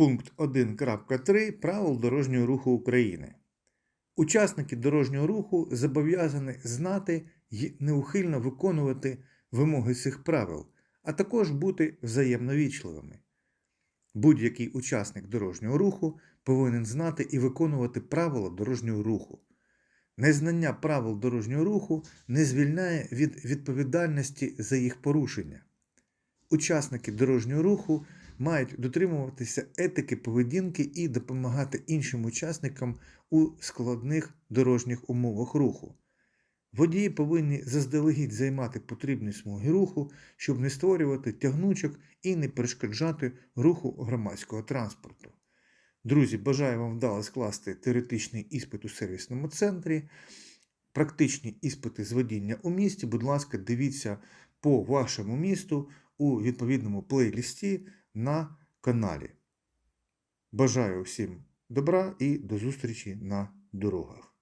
Пункт 1.3 Правил дорожнього руху України. Учасники дорожнього руху зобов'язані знати й неухильно виконувати вимоги цих правил, а також бути взаємно вічливими. Будь-який учасник дорожнього руху повинен знати і виконувати правила дорожнього руху. Незнання правил дорожнього руху не звільняє від відповідальності за їх порушення. Учасники дорожнього руху мають дотримуватися етики поведінки і допомагати іншим учасникам у складних дорожніх умовах руху. Водії повинні заздалегідь займати потрібні смуги руху, щоб не створювати тягнучок і не перешкоджати руху громадського транспорту. Друзі, бажаю вам вдало скласти теоретичний іспит у сервісному центрі. Практичні іспити з водіння у місті, будь ласка, дивіться по вашому місту у відповідному плейлісті на каналі. Бажаю всім добра і до зустрічі на дорогах.